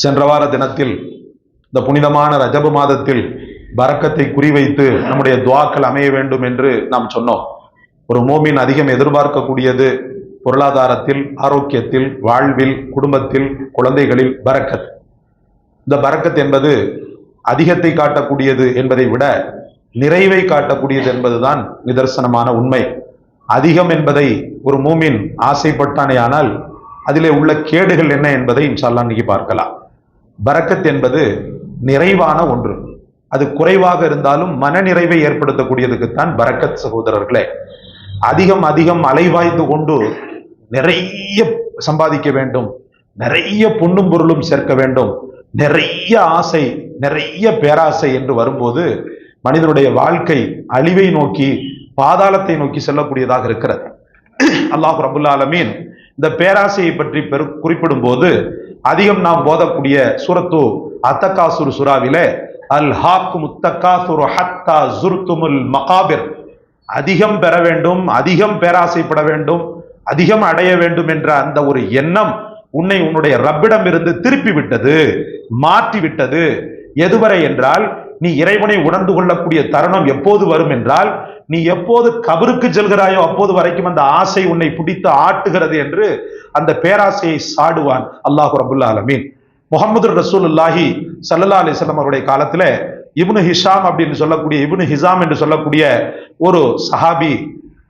சென்ற வார தினத்தில் இந்த புனிதமான ரஜப மாதத்தில் பறக்கத்தை குறிவைத்து நம்முடைய துவாக்கள் அமைய வேண்டும் என்று நாம் சொன்னோம். ஒரு மோமின் அதிகம் எதிர்பார்க்கக்கூடியது பொருளாதாரத்தில் ஆரோக்கியத்தில் வாழ்வில் குடும்பத்தில் குழந்தைகளில் பறக்கத் இந்த பறக்கத் என்பது அதிகத்தை காட்டக்கூடியது என்பதை விட நிறைவை காட்டக்கூடியது என்பதுதான் நிதர்சனமான உண்மை. அதிகம் என்பதை ஒரு மூமின் ஆசைப்பட்டானேயானால் அதிலே உள்ள கேடுகள் என்ன என்பதை இன்ஷால்லா இன்னைக்கு பார்க்கலாம். பரக்கத் என்பது நிறைவான ஒன்று. அது குறைவாக இருந்தாலும் மனநிறைவை ஏற்படுத்தக்கூடியதுக்குத்தான் பரக்கத் சகோதரர்களே. அதிகம் அதிகம் அலைவாய்ந்து கொண்டு நிறைய சம்பாதிக்க வேண்டும். நிறைய பொண்ணும் பொருளும் சேர்க்க வேண்டும். நிறைய ஆசை நிறைய பேராசை என்று வரும்போது மனிதனுடைய வாழ்க்கை அழிவை நோக்கி பாதாளத்தை நோக்கி செல்லக்கூடியதாக இருக்கிறது. அல்லாஹ் ரபுல்லாலமீன் இந்த பேராசையை பற்றி பெரு குறிப்பிடும் போது அதிகம் நாம் போதக்கூடிய சூரத்து அத்தகாசுர் சுறாவிலே அல் ஹாக்கு முத்தக்காசுர் ஹத்தா ஜுர்துமுல் மகாபிர். அதிகம் பெற வேண்டும் அதிகம் பேராசைப்பட வேண்டும் அதிகம் அடைய வேண்டும் என்ற அந்த ஒரு எண்ணம் உன்னை உன்னுடைய ரப்பிடம் இருந்து திருப்பி விட்டது மாற்றி விட்டது எதுவரை என்றால் நீ இறைவனை உணர்ந்து கொள்ளக்கூடிய தருணம் எப்போது வரும் என்றால் நீ எப்போது கபருக்கு செல்கிறாயோ அப்போது வரைக்கும் அந்த ஆசை உன்னை பிடித்து ஆட்டுகிறது என்று அந்த பேராசையை சாடுவான் அல்லாஹு ரபுல்லா அலமீன் முகமது ரசூலுல்லாஹி சல்லா அலிஸ்லாம் அவருடைய காலத்துல இப்னு ஹிஷாம் அப்படின்னு சொல்லக்கூடிய இப்னு ஹிசாம் என்று சொல்லக்கூடிய ஒரு சஹாபி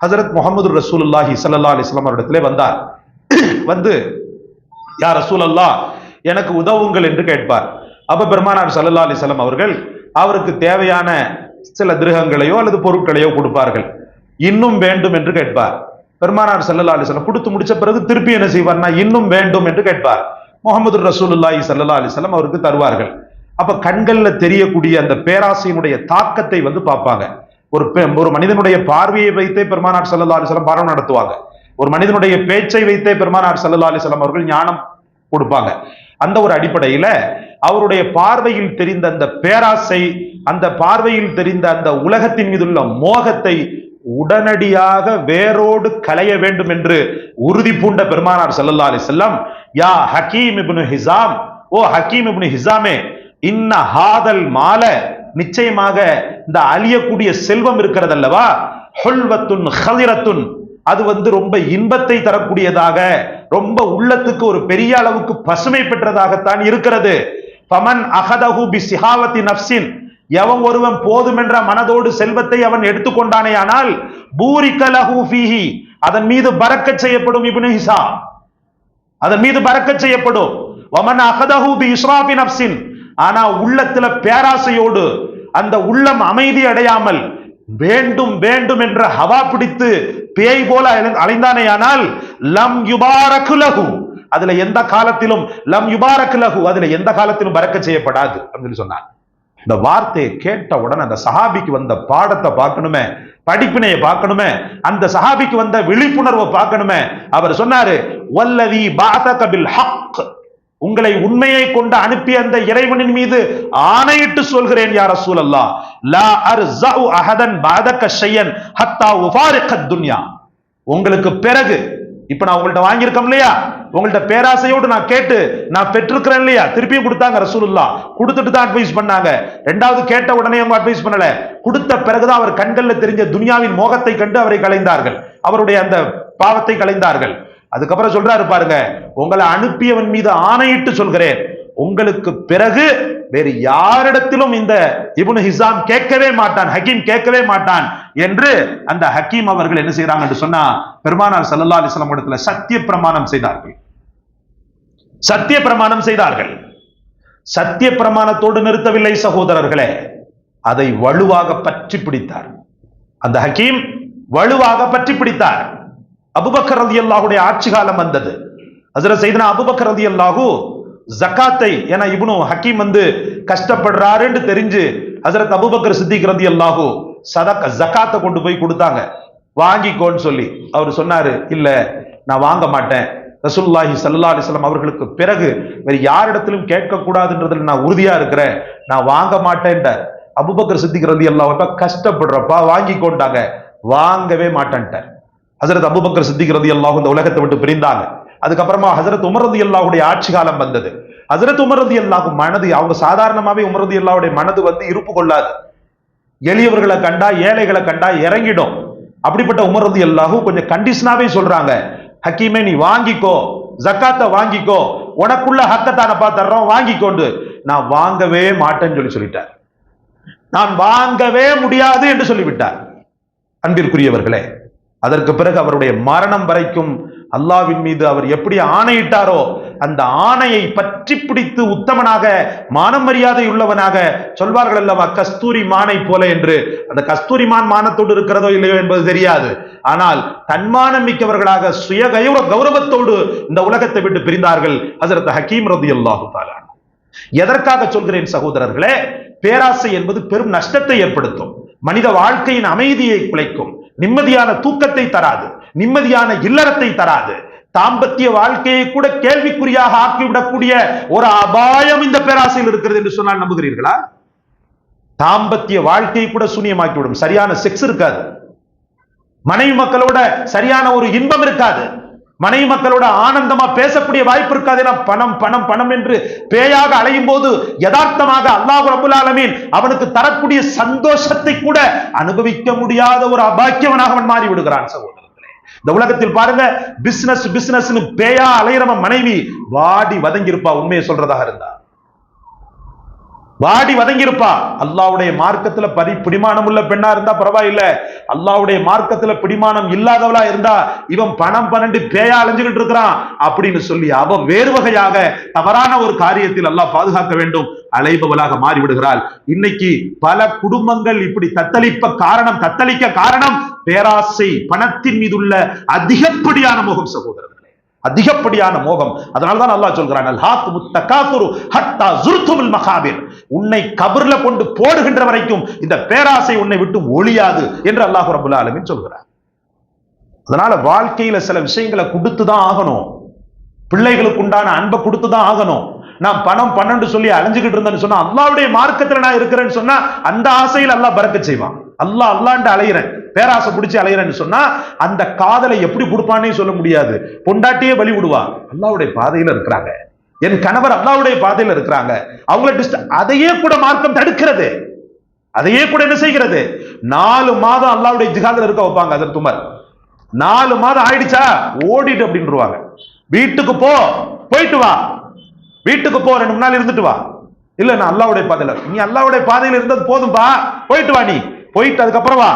ஹசரத் முகமது ரசூலுல்லாஹி சல்லா அலிஸ்லாம் அவரிடத்திலே வந்தார். வந்து யார் ரசூல் அல்லா எனக்கு உதவுங்கள் என்று கேட்பார். அப்ப பெருமானார் சல்லா அலிஸ்லாம் அவர்கள் அவருக்கு தேவையான சில திருகங்களையோ அல்லது பொருட்களையோ கொடுப்பார்கள். இன்னும் வேண்டும் என்று கேட்பார். பெருமானார் சல்லா அலிஸ்லாம் கொடுத்து முடிச்ச பிறகு திருப்பி என்ன செய்வார்னா இன்னும் வேண்டும் என்று கேட்பார். முகமது ரசூலுல்லாஹி சல்லா அலிஸ்லாம் அவருக்கு தருவார்கள். அப்ப கண்கள்ல தெரியக்கூடிய அந்த பேராசையினுடைய தாக்கத்தை வந்து பார்ப்பாங்க. ஒரு ஒரு மனிதனுடைய பார்வையை வைத்தே பெருமானார் சல்லா அலிஸ்லாம் பாடம் நடத்துவாங்க. ஒரு மனிதனுடைய பேச்சை வைத்தே பெருமானார் சல்லா அலிஸ்லாம் அவர்கள் ஞானம் கொடுப்பாங்க. அந்த ஒரு அடிப்படையில அவருடைய பார்வையில் தெரிந்த அந்த பேராசை அந்த பார்வையில் தெரிந்த அந்த உலகத்தின் மீதுள்ள மோகத்தை உடனடியாக வேரோடு களைய வேண்டும் என்று உறுதி பூண்ட பெருமானார் சல்லல்லா அலி செல்லம் யா ஹக்கீம் இப்னு ஹிசாம் ஓ ஹக்கீம் இப்னு ஹிசாமே இன்ன ஹாதல் மால நிச்சயமாக இந்த அழியக்கூடிய செல்வம் இருக்கிறது அல்லவா ஹொல்வத்துன் ஹதிரத்துன். அது வந்து ரொம்ப இன்பத்தை தரக்கூடியதாக ரொம்ப உள்ளத்துக்கு ஒரு பெரிய அளவுக்கு பசுமை பெற்றதாகத்தான் இருக்கிறது. பமன் அகதஹு பி சிஹாவத்தி நப்சின் எவன் ஒருவன் போதுமென்ற மனதோடு செல்வத்தை அவன் எடுத்துக்கொண்டானே ஆனால் பூரிக்கலஹு ஃபீஹி அதன் மீது பறக்க செய்யப்படும் இப்னு ஹிசா அதன் மீது பறக்க செய்யப்படும். வமன் அகதஹு பி இஸ்ராபி நப்சின் ஆனா உள்ளத்துல பேராசையோடு அந்த உள்ளம் அமைதி அடையாமல் வேண்டும் வேண்டும் என்ற ஹவா பிடித்து பேய் போல அலைந்தானேயானால் லம் யுபாரகுலகு அதுல எந்த காலத்திலும் லம் யுபாரகுலகு அதுல எந்த காலத்திலும் பறக்க செய்யப்படாது அப்படின்னு சொன்னார் இந்த வார்த்தையை கேட்ட உடனே அந்த சஹாபிக்கு வந்த பாடத்தை பார்க்கணுமே படிப்பினையை பார்க்கணுமே அந்த சஹாபிக்கு வந்த விழிப்புணர்வை பார்க்கணுமே அவர் சொன்னாரு வல்லதி பாதகபில் ஹக் உங்களை உண்மையை கொண்டு அனுப்பிய அந்த இறைவனின் மீது ஆணையிட்டு சொல்கிறேன் யார் ரசூல் அல்லா லா அர்ஸஉ அஹதன் பாதக ஷையன் ஹத்தா உஃபாரிக துன்யா. உங்களுக்கு பிறகு இப்ப நான் உங்கள்ட்ட வாங்கியிருக்கோம் இல்லையா? உங்கள்ட்ட பேராசையோடு நான் கேட்டு நான் பெற்றிருக்கிறேன் இல்லையா? திருப்பியும் கொடுத்தாங்க ரசூலுல்லா. கொடுத்துட்டு தான் அட்வைஸ் பண்ணாங்க. ரெண்டாவது கேட்ட உடனே அவங்க அட்வைஸ் பண்ணல. கொடுத்த பிறகுதான் அவர் கண்கள்ல தெரிஞ்ச துனியாவின் மோகத்தை கண்டு அவரை கலைந்தார்கள். அவருடைய அந்த பாவத்தை கலைந்தார்கள். அதுக்கப்புறம் சொல்றாரு பாருங்க உங்களை அனுப்பியவன் மீது ஆணையிட்டு சொல்கிறேன். உங்களுக்கு பிறகு வேறு யாரிடத்திலும் இந்த இபுனு ஹிசாம் கேட்கவே மாட்டான் ஹக்கீம் கேட்கவே மாட்டான் என்று அந்த ஹக்கீம் அவர்கள் என்ன செய்யறாங்க என்று சொன்னா பெருமானார் சல்லா அலிஸ்லாம் இடத்துல சத்திய பிரமாணம் செய்தார்கள். சத்திய பிரமாணம் செய்தார்கள். சத்திய பிரமாணத்தோடு நிறுத்தவில்லை சகோதரர்களே அதை வலுவாக பற்றி பிடித்தார். அந்த ஹக்கீம் வலுவாக பற்றி பிடித்தார். அபுபக்கர் ரதி அல்லாஹுடைய ஆட்சி காலம் வந்தது. அதுல செய்தனா அபுபக்கர் ரதி அல்லாஹூ ஜக்காத்தை ஏன்னா இப்னு ஹக்கீம் வந்து கஷ்டப்படுறாருன்னு தெரிஞ்சு ஹசரத் அபுபக்கர் சித்திக் ரதி அல்லாஹூ சதக்க ஜக்காத்தை கொண்டு போய் கொடுத்தாங்க. வாங்கிக்கோன்னு சொல்லி. அவர் சொன்னாரு இல்ல நான் வாங்க மாட்டேன். ரசூல்லாஹி சல்லா அலிஸ்லாம் அவர்களுக்கு பிறகு வேறு யாரிடத்திலும் கேட்கக்கூடாதுன்றதுல நான் உறுதியா இருக்கிறேன். நான் வாங்க மாட்டேன்ட்ட அபுபக்கர் சித்திக் ரதி அல்லாஹ் கஷ்டப்படுறப்பா வாங்கி கொண்டாங்க வாங்கவே மாட்டேன்ட்டார். ஹசரத் அபுபக்கர் சித்திக் ரதி அல்லாஹ் இந்த உலகத்தை விட்டு பிரிந்தாங்க. அதுக்கப்புறமா ஹசரத் உமரது எல்லாவுடைய ஆட்சி காலம் வந்தது. ஹசரத் உமரது அல்லாஹ் மனது அவங்க சாதாரணமாவே உமரது அல்லாவுடைய மனது வந்து இருப்பு கொள்ளாது. எளியவர்களை கண்டா ஏழைகளை கண்டா இறங்கிடும். அப்படிப்பட்ட உமரது அல்லாஹும் கொஞ்சம் கண்டிஷனாவே சொல்றாங்க. ஹக்கீமே நீ வாங்கிக்கோ ஜக்காத்தை வாங்கிக்கோ உனக்குள்ள ஹக்கத்தானப்பா தர்றோம் வாங்கிக்கொண்டு. நான் வாங்கவே மாட்டேன்னு சொல்லி சொல்லிட்டார். நான் வாங்கவே முடியாது என்று சொல்லிவிட்டார். அன்பிற்குரியவர்களே அதற்கு பிறகு அவருடைய மரணம் வரைக்கும் அல்லாவின் மீது அவர் எப்படி ஆணையிட்டாரோ அந்த ஆணையை பற்றி பிடித்து உத்தமனாக மானம் மரியாதை உள்ளவனாக சொல்வார்கள் அல்லவா? கஸ்தூரி மானை போல என்று. அந்த கஸ்தூரி மான் மானத்தோடு இருக்கிறதோ இல்லையோ என்பது தெரியாது. ஆனால் தன்மானம் மிக்கவர்களாக சுய கௌர கௌரவத்தோடு இந்த உலகத்தை விட்டு பிரிந்தார்கள் ஹசரத் ஹக்கீம் ரதி அல்லாஹு எதற்காக சொல்கிறேன் சகோதரர்களே? பேராசை என்பது பெரும் நஷ்டத்தை ஏற்படுத்தும். மனித வாழ்க்கையின் அமைதியை குலைக்கும். நிம்மதியான தூக்கத்தை தராது. நிம்மதியான இல்லறத்தை தராது. தாம்பத்திய வாழ்க்கையை கூட கேள்விக்குறியாக ஆக்கிவிடக்கூடிய ஒரு அபாயம் இந்த பேராசையில் இருக்கிறது என்று சொன்னால் நம்புகிறீர்களா? தாம்பத்திய வாழ்க்கையை கூட சூனியமாக்கிவிடும். சரியான செக்ஸ் இருக்காது. மனைவி மக்களோட சரியான ஒரு இன்பம் இருக்காது. மனைவி மக்களோட ஆனந்தமா பேசக்கூடிய வாய்ப்பு இருக்காது. ஏன்னா பணம் பணம் பணம் என்று பேயாக அலையும் போது யதார்த்தமாக அல்லாஹ் ரபுல் ஆலமீன் அவனுக்கு தரக்கூடிய சந்தோஷத்தை கூட அனுபவிக்க முடியாத ஒரு அபாக்கியவனாக அவன் மாறி விடுகிறான் சகோதரர். இந்த உலகத்தில் பாருங்க பிசினஸ் பிசினஸ் பேயா அலையிறவன் மனைவி வாடி வதங்கியிருப்பா உண்மையை சொல்றதாக இருந்தா. வாடி வதங்கியிருப்பா. அல்லாவுடைய மார்க்கத்துல பதி பிடிமானம் உள்ள பெண்ணா இருந்தா பரவாயில்ல. அல்லாவுடைய மார்க்கத்துல பிடிமானம் இல்லாதவளா இருந்தா இவன் பணம் பன்னெண்டு பேயா அலைஞ்சுகிட்டு இருக்கிறான் அப்படின்னு சொல்லி அவ வேறு வகையாக தவறான ஒரு காரியத்தில் அல்லாஹ் பாதுகாக்க வேண்டும். அலைபவளாக மாறிவிடுகிறாள். இன்னைக்கு பல குடும்பங்கள் இப்படி தத்தளிப்ப காரணம் தத்தளிக்க காரணம் பேராசை பணத்தின் மீதுள்ள அதிகப்படியான முகம் சகோதரர் அதிகப்படியான மோகம். அதனாலதான் அல்லாஹ் சொல்கிறான் அல் முத்தகாசுரு ஹத்தா ஜுர்துமுல் உன்னை கபர்ல கொண்டு போடுகின்ற வரைக்கும் இந்த பேராசை உன்னை விட்டு ஒழியாது என்று அல்லாஹ் ரபுல் ஆலமின் சொல்கிறார் அதனால வாழ்க்கையில சில விஷயங்களை கொடுத்து தான் ஆகணும். பிள்ளைகளுக்கு உண்டான அன்பை கொடுத்து தான் ஆகணும். நான் பணம் பன்னெண்டு சொல்லி அலைஞ்சுக்கிட்டு இருந்தேன்னு சொன்னா அல்லாவுடைய மார்க்கத்தில் நான் இருக்கிறேன்னு சொன்னா அந்த ஆசையில் அல்லாஹ் பறக்க செய்வான். அல்லாஹ் அல்லாண்டு அலையிறேன். பேராசை பிடிச்சி அலையிறேன்னு சொன்னா அந்த காதலை எப்படி கொடுப்பானே சொல்ல முடியாது. பொண்டாட்டியே வழி விடுவா. அல்லாவுடைய பாதையில இருக்கிறாங்க. என் கணவர் அல்லாவுடைய பாதையில இருக்கிறாங்க. அவங்கள டிஸ்ட அதையே கூட மார்க்கம் தடுக்கிறது. அதையே கூட என்ன செய்கிறது? நாலு மாதம் அல்லாவுடைய ஜிகாதில் இருக்க வைப்பாங்க அதன் துமர் நாலு மாதம் ஆயிடுச்சா? ஓடிட்டு அப்படின்றாங்க வீட்டுக்கு போ போயிட்டு வா. வீட்டுக்கு போ ரெண்டு மூணு நாள் இருந்துட்டு வா. இல்ல நான் அல்லாவுடைய பாதையில நீ அல்லாவுடைய பாதையில இருந்தது போதும்பா. போயிட்டு வா நீ. போயிட்டு அதுக்கப்புறம் வா.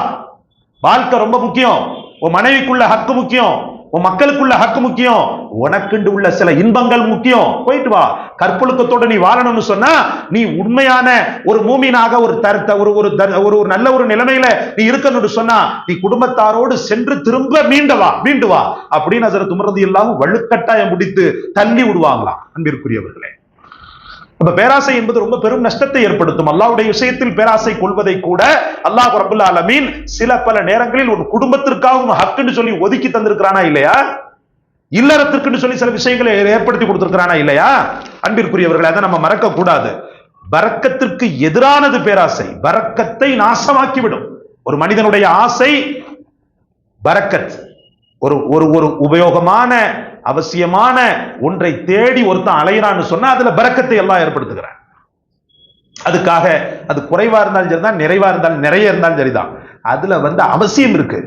வாழ்க்கை ரொம்ப முக்கியம். உன் மனைவிக்குள்ள ஹக்கு முக்கியம். உன் மக்களுக்குள்ள ஹக்கு முக்கியம். உனக்குண்டு உள்ள சில இன்பங்கள் முக்கியம். போயிட்டு வா. கற்பொழுக்கத்தோட நீ வாழணும்னு சொன்னா நீ உண்மையான ஒரு மூமினாக ஒரு தரத்த ஒரு ஒரு ஒரு ஒரு நல்ல ஒரு நிலைமையில நீ இருக்கணும்னு சொன்னா நீ குடும்பத்தாரோடு சென்று திரும்ப மீண்டவா மீண்டு வா. அப்படின்னு அதில் துமரது இல்லாமல் வலுக்கட்டாயம் முடித்து தள்ளி விடுவாங்களாம். அன்பிற்குரியவர்களே. அப்ப பேராசை என்பது ரொம்ப பெரும் நஷ்டத்தை ஏற்படுத்தும். அல்லாவுடைய விஷயத்தில் பேராசை கொள்வதை கூட அல்லாஹ் ரபுல்லா அலமீன் சில பல நேரங்களில் ஒரு குடும்பத்திற்காகவும் ஹக்குன்னு சொல்லி ஒதுக்கி தந்திருக்கிறானா இல்லையா? இல்லறத்திற்குன்னு சொல்லி சில விஷயங்களை ஏற்படுத்தி கொடுத்திருக்கிறானா இல்லையா? அன்பிற்குரியவர்களை அதை நம்ம மறக்க கூடாது பறக்கத்திற்கு எதிரானது பேராசை. பறக்கத்தை நாசமாக்கிவிடும். ஒரு மனிதனுடைய ஆசை பறக்கத். ஒரு ஒரு ஒரு உபயோகமான அவசியமான ஒன்றை தேடி ஒருத்தன் அலையிறான்னு சொன்னா அதுல பறக்கத்தை எல்லாம் ஏற்படுத்துகிறான். அதுக்காக அது குறைவா இருந்தாலும் சரிதான் நிறைவா இருந்தாலும் நிறைய இருந்தாலும் சரிதான். அதுல வந்து அவசியம் இருக்கு.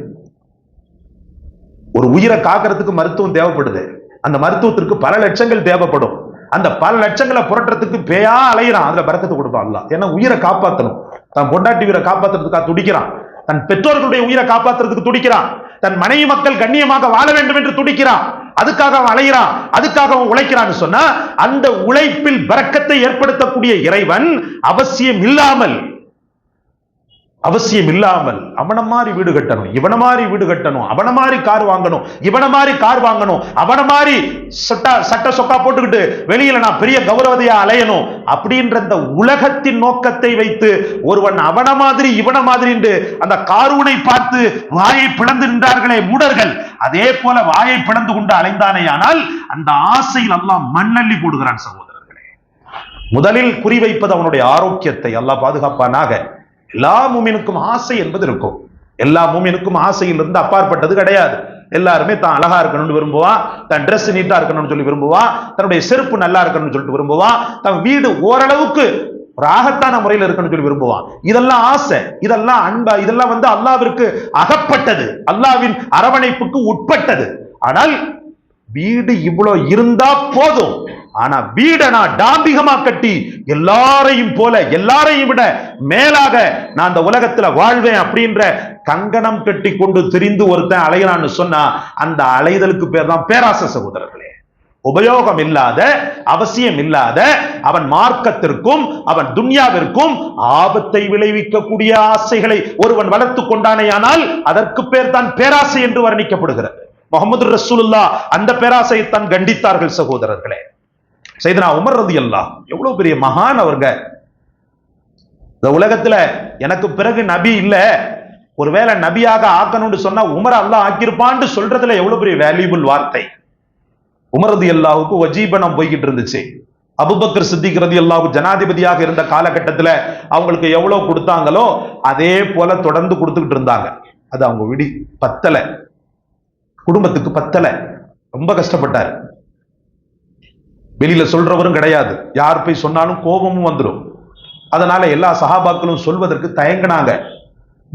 ஒரு உயிரை காக்கிறதுக்கு மருத்துவம் தேவைப்படுது. அந்த மருத்துவத்திற்கு பல லட்சங்கள் தேவைப்படும். அந்த பல லட்சங்களை புரட்டுறதுக்கு பேயா அலையிறான். அதுல பறக்கத்தை கொடுப்பான் ஏன்னா உயிரை காப்பாற்றணும் தான் பொண்டாட்டி உயிரை காப்பாத்துறதுக்காக துடிக்கிறான். தன் பெற்றோர்களுடைய உயிரை காப்பாத்துறதுக்கு துடிக்கிறான். தன் மனைவி மக்கள் கண்ணியமாக வாழ வேண்டும் என்று துடிக்கிறான். அதுக்காக அவன் அலைகிறான் அதுக்காக அவன் உழைக்கிறான்னு சொன்னா அந்த உழைப்பில் பறக்கத்தை ஏற்படுத்தக்கூடிய இறைவன் அவசியம் இல்லாமல் அவசியம் இல்லாமல் அவனை மாதிரி வீடு கட்டணும் இவனை மாதிரி வீடு கட்டணும் அவனை மாதிரி கார் வாங்கணும் இவனை மாதிரி கார் வாங்கணும் அவனை மாதிரி சட்டா சட்ட சொக்கா போட்டுக்கிட்டு வெளியில நான் பெரிய கௌரவதையா அலையணும் அப்படின்ற அந்த உலகத்தின் நோக்கத்தை வைத்து ஒருவன் அவன மாதிரி இவன மாதிரி என்று அந்த காரூனை பார்த்து வாயை பிளந்து நின்றார்களே மூடர்கள். அதே போல வாயை பிளந்து கொண்டு அலைந்தானே ஆனால் அந்த ஆசையில் எல்லாம் மண்ணள்ளி போடுகிறான் சகோதரர்களே. முதலில் குறிவைப்பது அவனுடைய ஆரோக்கியத்தை அல்லாஹ் பாதுகாப்பானாக எல்லா மூமினுக்கும் ஆசை என்பது இருக்கும். எல்லா மூமினுக்கும் ஆசையிலிருந்து அப்பாற்பட்டது கிடையாது. எல்லாருமே தான் அழகா இருக்கணும்னு விரும்புவான் தன் ட்ரெஸ் நீட்டா இருக்கணும்னு சொல்லி விரும்புவான் தன்னுடைய செருப்பு நல்லா இருக்கணும்னு சொல்லிட்டு விரும்புவான் தன் வீடு ஓரளவுக்கு ஒரு ஆகத்தான முறையில் இருக்கணும்னு சொல்லி விரும்புவான் இதெல்லாம் ஆசை இதெல்லாம் அன்பா இதெல்லாம் வந்து அல்லாவிற்கு அகப்பட்டது அல்லாவின் அரவணைப்புக்கு உட்பட்டது. ஆனால் வீடு இவ்வளோ இருந்தா போதும். ஆனா வீடை நான் டாம்பிகமா கட்டி எல்லாரையும் போல எல்லாரையும் விட மேலாக நான் அந்த உலகத்துல வாழ்வேன் அப்படின்ற கங்கணம் கட்டி கொண்டு திரிந்து ஒருத்தன் அலைகிறான்னு சொன்னா அந்த அலைதலுக்கு பேர் தான் பேராசை சகோதரர்களே. உபயோகம் இல்லாத அவசியம் இல்லாத அவன் மார்க்கத்திற்கும் அவன் துன்யாவிற்கும் ஆபத்தை விளைவிக்கக்கூடிய ஆசைகளை ஒருவன் வளர்த்து கொண்டானேயானால் அதற்கு பேர் தான் பேராசை என்று வர்ணிக்கப்படுகிறது. முகமது ரசூலுல்லா அந்த பேராசையை தான் கண்டித்தார்கள் சகோதரர்களே. சைதனா உமர் ரதி அல்லாஹ் எவ்வளவு பெரிய மகான் அவருங்க. இந்த உலகத்துல எனக்கு பிறகு நபி இல்ல. ஒருவேளை நபியாக ஆக்கணும்னு சொன்னா உமர் அல்லாஹ் ஆக்கியிருப்பான்னு சொல்றதுல எவ்வளவு பெரிய வேல்யூபிள் வார்த்தை. உமர் ரதி அல்லாவுக்கு வஜீபனம் போய்கிட்டு இருந்துச்சு. அபுபக்கர் சித்திக் ரதி அல்லாவுக்கு ஜனாதிபதியாக இருந்த காலகட்டத்துல அவங்களுக்கு எவ்வளவு கொடுத்தாங்களோ அதே போல தொடர்ந்து கொடுத்துக்கிட்டு இருந்தாங்க. அது அவங்க விடி பத்தல. குடும்பத்துக்கு பத்தல. ரொம்ப கஷ்டப்பட்டார். வெளியில சொல்றவரும் கிடையாது. யார் போய் சொன்னாலும் கோபமும் வந்துடும் அதனால எல்லா சகாபாக்களும் சொல்வதற்கு தயங்கினாங்க.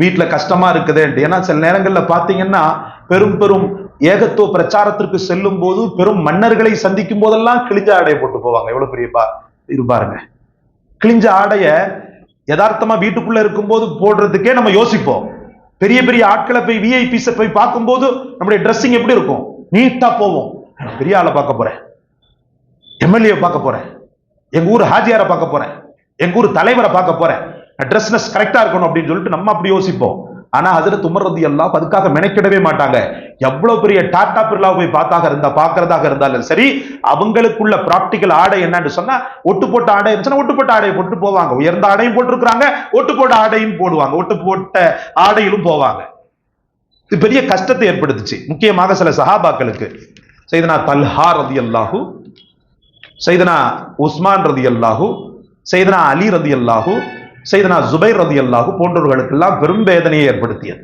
வீட்டில் கஷ்டமா இருக்குது ஏன்னா சில நேரங்களில் பார்த்தீங்கன்னா பெரும் பெரும் ஏகத்துவ பிரச்சாரத்திற்கு செல்லும் போது பெரும் மன்னர்களை சந்திக்கும் போதெல்லாம் கிழிஞ்ச ஆடையை போட்டு போவாங்க. எவ்வளவு பெரிய பா இருப்பாருங்க கிழிஞ்ச ஆடைய யதார்த்தமா வீட்டுக்குள்ள இருக்கும்போது போடுறதுக்கே நம்ம யோசிப்போம். பெரிய பெரிய ஆட்களை போய் விஐபிஸை போய் பார்க்கும்போது நம்முடைய ட்ரெஸ்ஸிங் எப்படி இருக்கும்? நீட்டா போவோம். நான் பெரிய ஆளை பார்க்க போறேன். எம்எல்ஏ பார்க்க போறேன். எங்க ஊர் ஹாஜியாரை பார்க்க போறேன். எங்க ஊர் தலைவரை பார்க்க போறேன். ட்ரெஸ்னஸ் கரெக்டா இருக்கணும் அப்படின்னு சொல்லிட்டு நம்ம அப்படி யோசிப்போம். ஆனா அதுல துமர்றது எல்லாம் அதுக்காக மெனக்கிடவே மாட்டாங்க. எவ்வளவு பெரிய டாடா பிர்லா போய் பார்த்தாக இருந்தா பார்க்கறதாக இருந்தாலும் சரி அவங்களுக்குள்ள பிராக்டிக்கல் ஆடை என்னன்னு சொன்னா ஒட்டு போட்ட ஆடை இருந்துச்சுன்னா ஒட்டு போட்ட ஆடையை போட்டு போவாங்க. உயர்ந்த ஆடையும் போட்டிருக்கிறாங்க ஒட்டு போட்ட ஆடையும் போடுவாங்க. ஒட்டு போட்ட ஆடையிலும் போவாங்க. இது பெரிய கஷ்டத்தை ஏற்படுத்துச்சு. முக்கியமாக சில சஹாபாக்களுக்கு. செய்தனா தல்ஹா ரதி அல்லாஹூ சைதனா உஸ்மான் ரதி அல்லாஹு சைதனா அலி ரதி அல்லாஹு செய்தனா ஜுபைர் ரதி அல்லாஹு போன்றவர்களுக்கெல்லாம் பெரும் வேதனையை ஏற்படுத்தியது.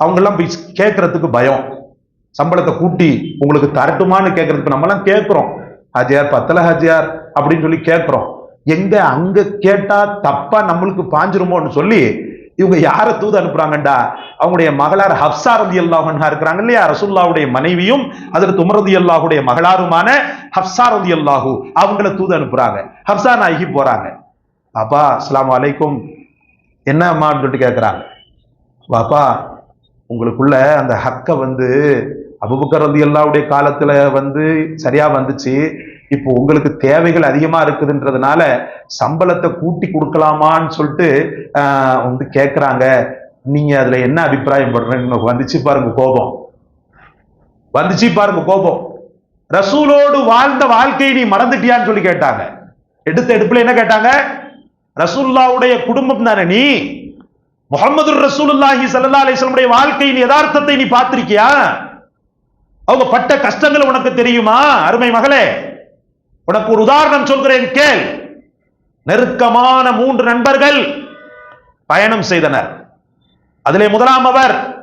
அவங்கெல்லாம் போய் கேட்கறதுக்கு பயம். சம்பளத்தை கூட்டி உங்களுக்கு தரட்டுமான்னு கேட்கறதுக்கு நம்மலாம் கேட்குறோம். ஹஜியார் பத்தல ஹஜியார் அப்படின்னு சொல்லி கேட்குறோம். எங்க அங்க கேட்டா தப்பா நம்மளுக்கு பாஞ்சிருமோன்னு சொல்லி இவங்க யார தூது அனுப்புறாங்கடா அவங்களுடைய மகளார் ஹப்சா ரதி அல்லாஹன்ஹா இருக்கிறாங்க இல்லையா? ரசுல்லாவுடைய மனைவியும் அதில் துமரதி அல்லாஹுடைய மகளாருமான ஹப்சா ரதி அல்லாஹூ அவங்கள தூது அனுப்புறாங்க. ஹப்சா நாயகி போறாங்க. அப்பா அஸ்லாம் அலைக்கும். என்ன அம்மான்னு சொல்லிட்டு கேட்குறாங்க பாப்பா உங்களுக்குள்ள அந்த ஹக்கை வந்து அபுபக்கர் ரதி எல்லாவுடைய காலத்தில் வந்து சரியாக வந்துச்சு. இப்போ உங்களுக்கு தேவைகள் அதிகமாக இருக்குதுன்றதுனால சம்பளத்தை கூட்டி கொடுக்கலாமான்னு சொல்லிட்டு வந்து கேட்குறாங்க நீங்கள் அதில் என்ன அபிப்பிராயம் படுறீங்க வந்துச்சு பாருங்க கோபம். வந்துச்சு பாருங்க கோபம். ரசூலோடு வாழ்ந்த வாழ்க்கையை நீ மறந்துட்டியான்னு சொல்லி கேட்டாங்க. எடுத்த எடுப்புல என்ன கேட்டாங்க? ரசூல்லாவுடைய குடும்பம் தானே நீ? முகமது ரசூலுல்லாஹி சல்லா அலிஸ்லமுடைய வாழ்க்கையின் யதார்த்தத்தை நீ பார்த்திருக்கியா? அவங்க பட்ட கஷ்டங்கள் உனக்கு தெரியுமா? அருமை மகளே உனக்கு ஒரு உதாரணம் சொல்கிறேன் கேள். நெருக்கமான மூன்று நண்பர்கள் பயணம் செய்தனர். அதிலே முதலாம் அவர்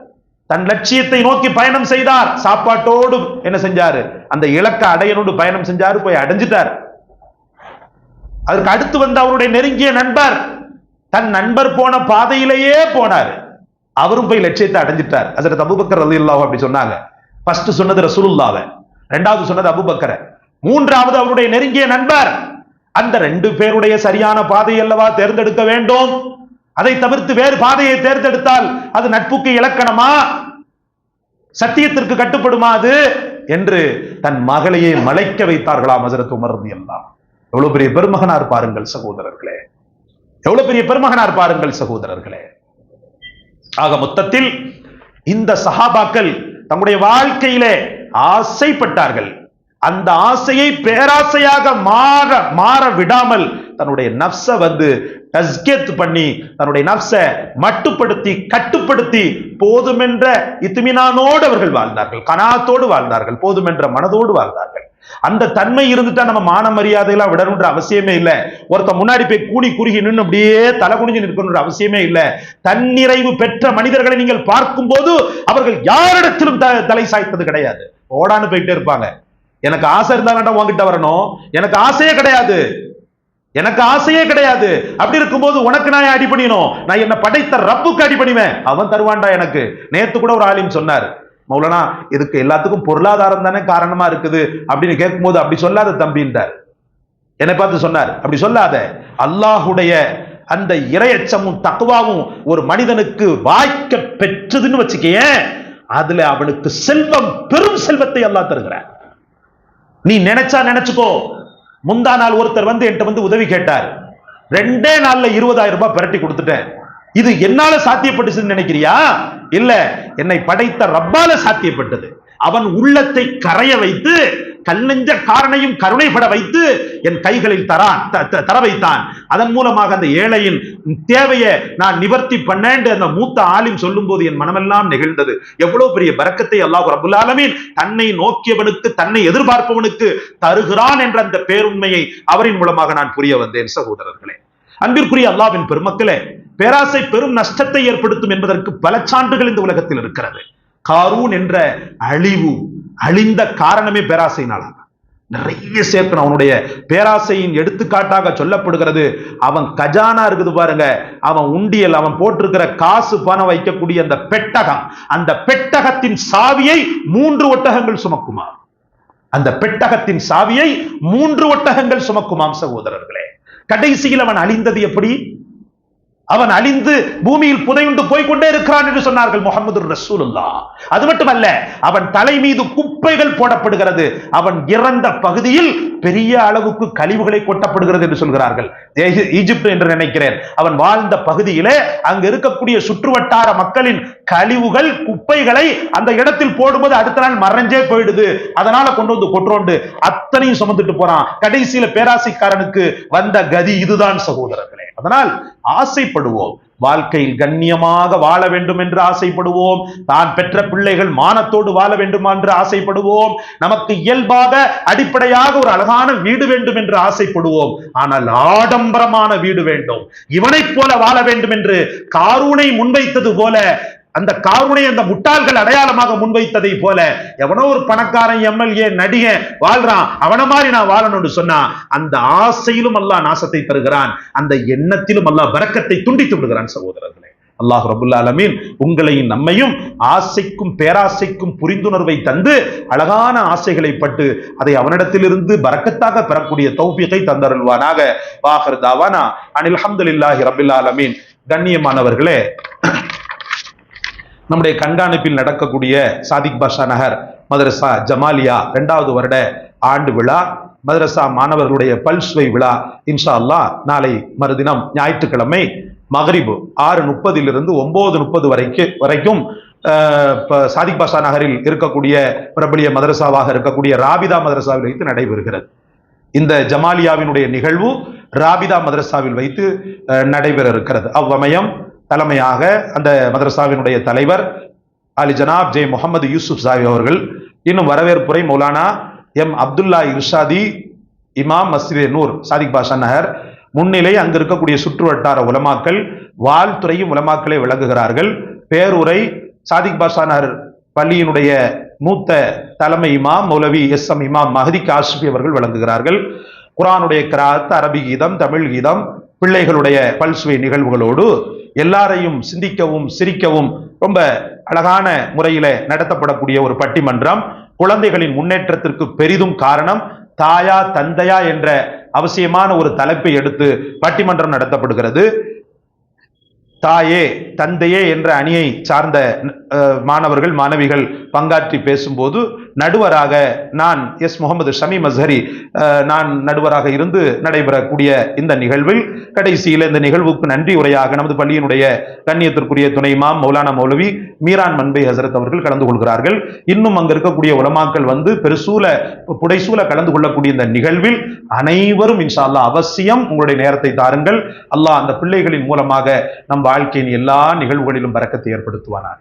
தன் லட்சியத்தை நோக்கி பயணம் செய்தார். சாப்பாட்டோடு என்ன செஞ்சாரு? அந்த இலக்கை அடையனோடு பயணம் செஞ்சாரு போய் அடைஞ்சிட்டார். அதற்கு அடுத்து வந்த அவருடைய நெருங்கிய நண்பர். தன் நண்பர் போன பாதையிலேயே போனார். அவரும் போய் லட்சியத்தை அடைஞ்சிட்டார். அதில் அபுபக்கர் ரலியல்லாஹு அப்படி சொன்னாங்க. ஃபர்ஸ்ட் சொன்னது ரசூலுல்லாவை ரெண்டாவது சொன்னது அபுபக்கரை. மூன்றாவது அவருடைய நெருங்கிய நண்பர். அந்த ரெண்டு பேருடைய சரியான பாதை அல்லவா தேர்ந்தெடுக்க வேண்டும்? அதை தவிர்த்து வேறு பாதையை தேர்ந்தெடுத்தால் அது நட்புக்கு இலக்கணமா? சத்தியத்திற்கு கட்டுப்படுமா அது? என்று தன் மகளையே மலைக்க வைத்தார்களாம் ஹசரத் உமர்ந்து எல்லாம் எவ்வளவு பெரிய பெருமகனார் பாருங்கள் சகோதரர்களே. எவ்வளவு பெரிய பெருமகனார் பாருங்கள் சகோதரர்களே. ஆக மொத்தத்தில் இந்த சஹாபாக்கள் தங்களுடைய வாழ்க்கையிலே ஆசைப்பட்டார்கள். அந்த ஆசையை பேராசையாக மாற மாற விடாமல் தன்னுடைய நப்ச வந்து டஸ்கெத் பண்ணி தன்னுடைய நப்ச மட்டுப்படுத்தி கட்டுப்படுத்தி போதுமென்ற இத்துமினானோடு அவர்கள் வாழ்ந்தார்கள். கனாத்தோடு வாழ்ந்தார்கள். போதுமென்ற மனதோடு வாழ்ந்தார்கள். அந்த தன்மை இருந்துட்டா நம்ம மான மரியாதையெல்லாம் விடணுன்ற அவசியமே இல்ல. ஒருத்த முன்னாடி போய் கூடி குறுகி நின்று அப்படியே தலை குனிஞ்சு நிற்கணுன்ற அவசியமே இல்ல. தன்னிறைவு பெற்ற மனிதர்களை நீங்கள் பார்க்கும்போது அவர்கள் யாரிடத்திலும் த- தலை சாய்த்தது கிடையாது. ஓடான்னு போயிட்டே இருப்பாங்க. எனக்கு ஆசை இருந்தா உங்ககிட்ட வரணும். எனக்கு ஆசையே கிடையாது. எனக்கு ஆசையே கிடையாது. அப்படி இருக்கும்போது உனக்கு நான் அடி பண்ணிடணும் நான் என்ன படைத்த ரப்புக்கு அடி பண்ணிவேன் அவன் தருவான்டா எனக்கு. நேத்து கூட ஒரு ஆலிம் சொன்னார். மௌலனா இதுக்கு எல்லாத்துக்கும் பொருளாதாரம் தானே காரணமா இருக்குது? அப்படின்னு கேட்கும்போது அப்படி சொல்லாத தம்பின்றார் என்னை பார்த்து சொன்னார். அப்படி சொல்லாத. அல்லாஹுடைய அந்த இரையச்சமும் தக்குவாவும் ஒரு மனிதனுக்கு வாய்க்க பெற்றதுன்னு வச்சுக்கேன் அதுல அவனுக்கு செல்வம் பெரும் செல்வத்தை எல்லாம் தருகிற நீ நினைச்சா நினைச்சுக்கோ. முந்தா நாள் ஒருத்தர் வந்து என்கிட்ட வந்து உதவி கேட்டார். ரெண்டே நாள்ல இருபதாயிரம் ரூபாய் பிரட்டி கொடுத்துட்டேன். இது என்னால சாத்தியப்பட்டுச்சுன்னு நினைக்கிறியா? இல்ல என்னை படைத்த ரப்பால சாத்தியப்பட்டது. அவன் உள்ளத்தை கரைய வைத்து கண்ணெஞ்ச காரனையும் கருணைப்பட வைத்து என் கைகளில் தரான் த- தர வைத்தான். அதன் மூலமாக அந்த ஏழையின் தேவையை நான் நிவர்த்தி பண்ணேன் அந்த மூத்த ஆலிம் சொல்லும்போது என் மனமெல்லாம் நிகழ்ந்தது. எவ்வளவு பெரிய பறக்கத்தை அல்லாஹ் ரபுல் ஆலமீன் தன்னை நோக்கியவனுக்கு தன்னை எதிர்பார்ப்பவனுக்கு தருகிறான் என்ற அந்த பேருண்மையை அவரின் மூலமாக நான் புரிய வந்தேன் சகோதரர்களே. அன்பிற்குரிய அல்லாவின் பெருமக்களே பேராசை பெரும் நஷ்டத்தை ஏற்படுத்தும் என்பதற்கு பல சான்றுகள் இந்த உலகத்தில் இருக்கிறது. காரூன் என்ற அழிவு அழிந்த காரணமே பேராசையினால நிறைய சேர்க்கணும் அவனுடைய பேராசையின் எடுத்துக்காட்டாக சொல்லப்படுகிறது. அவன் கஜானா இருக்குது பாருங்க. அவன் உண்டியல் அவன் போட்டிருக்கிற காசு பணம் வைக்கக்கூடிய அந்த பெட்டகம் அந்த பெட்டகத்தின் சாவியை மூன்று ஒட்டகங்கள் சுமக்குமா அந்த பெட்டகத்தின் சாவியை மூன்று ஒட்டகங்கள் சுமக்குமாம் சகோதரர்களே. கடைசியில் அவன் அழிந்தது எப்படி? அவன் அழிந்து பூமியில் புதையுண்டு போய்க்கொண்டே இருக்கிறான் என்று சொன்னார்கள் முகமது ரசூலுல்லா அது மட்டுமல்ல அவன் தலை மீது குப்பைகள் போடப்படுகிறது. அவன் இறந்த பகுதியில் பெரிய அளவுக்கு கழிவுகளை கொட்டப்படுகிறது என்று சொல்கிறார்கள். ஈஜிப்ட் என்று நினைக்கிறேன். அவன் வாழ்ந்த பகுதியிலே அங்கு இருக்கக்கூடிய சுற்றுவட்டார மக்களின் கழிவுகள் குப்பைகளை அந்த இடத்தில் போடும்போது அடுத்த நாள் மறைஞ்சே போயிடுது. அதனால கொண்டு வந்து கொற்றோண்டு அத்தனையும் சுமந்துட்டு போறான். கடைசியில பேராசைக்காரனுக்கு வந்த கதி இதுதான் சகோதரர்களே. அதனால் ஆசைப்படுவோம். வாழ்க்கையில் கண்ணியமாக வாழ வேண்டும் என்று ஆசைப்படுவோம். தான் பெற்ற பிள்ளைகள் மானத்தோடு வாழ வேண்டுமா என்று ஆசைப்படுவோம். நமக்கு இயல்பாக அடிப்படையாக ஒரு அழகான வீடு வேண்டும் என்று ஆசைப்படுவோம். ஆனால் ஆடம்பரமான வீடு வேண்டும். இவனைப் போல வாழ வேண்டும் என்று காரூனை முன்வைத்தது போல அந்த காருணை அந்த முட்டாள்கள் அடையாளமாக முன்வைத்ததை போல எவனோ ஒரு பணக்காரன் எம்எல்ஏ நடிகன் வாழ்றான். அவன மாதிரி நான் வாழணும்னு சொன்னா அந்த ஆசையிலும் அல்லாஹ் நாசத்தை தருகிறான். அந்த எண்ணத்திலும் அல்லாஹ் வரக்கத்தை துண்டித்து விடுகிறான் சகோதரர்களே. அல்லாஹ் ரபுல்லாலமீன் உங்களையும் நம்மையும் ஆசைக்கும் பேராசைக்கும் புரிந்துணர்வை தந்து அழகான ஆசைகளை பட்டு அதை அவனிடத்திலிருந்து பறக்கத்தாக பெறக்கூடிய தௌபிகை தந்தருள்வானாக. வாஹர் தாவானா. அனில் அஹமதுல்லாஹி ரபுல்லாலமீன் கண்ணியமானவர்களே நம்முடைய கண்காணிப்பில் நடக்கக்கூடிய சாதிக் பாஷா நகர் மதரசா ஜமாலியா ரெண்டாவது வருட ஆண்டு விழா மதரசா மாணவர்களுடைய பல்ஸ்வை விழா இன்ஷா அல்லா நாளை மறுதினம் ஞாயிற்றுக்கிழமை மகரிபு ஆறு முப்பதிலிருந்து ஒன்பது முப்பது வரைக்கு வரைக்கும் சாதிக் பாஷா நகரில் இருக்கக்கூடிய பிரபலிய மதரசாவாக இருக்கக்கூடிய ராபிதா மதரசாவில் வைத்து நடைபெறுகிறது. இந்த ஜமாலியாவினுடைய நிகழ்வு ராபிதா மதரசாவில் வைத்து நடைபெற இருக்கிறது. அவ்வமயம் தலைமையாக அந்த மதரசாவினுடைய தலைவர் அலி ஜனாப் ஜே முகமது யூசுப் சாஹி அவர்கள் இன்னும் வரவேற்புரை மௌலானா எம் அப்துல்லா இர்ஷாதி இமாம் மஸ்ஜித் நூர் சாதிக் பாஷா நகர். முன்னிலை அங்கு இருக்கக்கூடிய சுற்று வட்டார உலமாக்கள் வாழ்த்துறையும் உலமாக்களை விளங்குகிறார்கள் பேருரை சாதிக் பாஷா நகர் பள்ளியினுடைய மூத்த தலைமை இமாம் மௌலவி எஸ் எம் இமாம் மஹதி காஷ்மி அவர்கள் விளங்குகிறார்கள் குரானுடைய கிராத் அரபி கீதம் தமிழ் கீதம் பிள்ளைகளுடைய பல்சுவை நிகழ்வுகளோடு எல்லாரையும் சிந்திக்கவும் சிரிக்கவும் ரொம்ப அழகான முறையில நடத்தப்படக்கூடிய ஒரு பட்டிமன்றம். குழந்தைகளின் முன்னேற்றத்திற்கு பெரிதும் காரணம் தாயா தந்தையா என்ற அவசியமான ஒரு தலைப்பை எடுத்து பட்டிமன்றம் நடத்தப்படுகிறது. தாயே தந்தையே என்ற அணியை சார்ந்த மாணவர்கள் மாணவிகள் பங்காற்றி பேசும்போது நடுவராக நான் எஸ் முகமது ஷமி மஸ்ஹரி நான் நடுவராக இருந்து நடைபெறக்கூடிய இந்த நிகழ்வில் கடைசியில் இந்த நிகழ்வுக்கு நன்றி உரையாக நமது பள்ளியினுடைய கண்ணியத்திற்குரிய துணைமாம் மௌலானா மௌலவி மீரான் மன்பை ஹசரத் அவர்கள் கலந்து கொள்கிறார்கள். இன்னும் அங்க இருக்கக்கூடிய உலமாக்கள் வந்து பெருசூல புடைசூல கலந்து கொள்ளக்கூடிய இந்த நிகழ்வில் அனைவரும் இன்ஷால்லா அவசியம் உங்களுடைய நேரத்தை தாருங்கள். அல்லாஹ் அந்த பிள்ளைகளின் மூலமாக நம் வாழ்க்கையின் எல்லா நிகழ்வுகளிலும் பறக்கத்தை ஏற்படுத்துவானாக.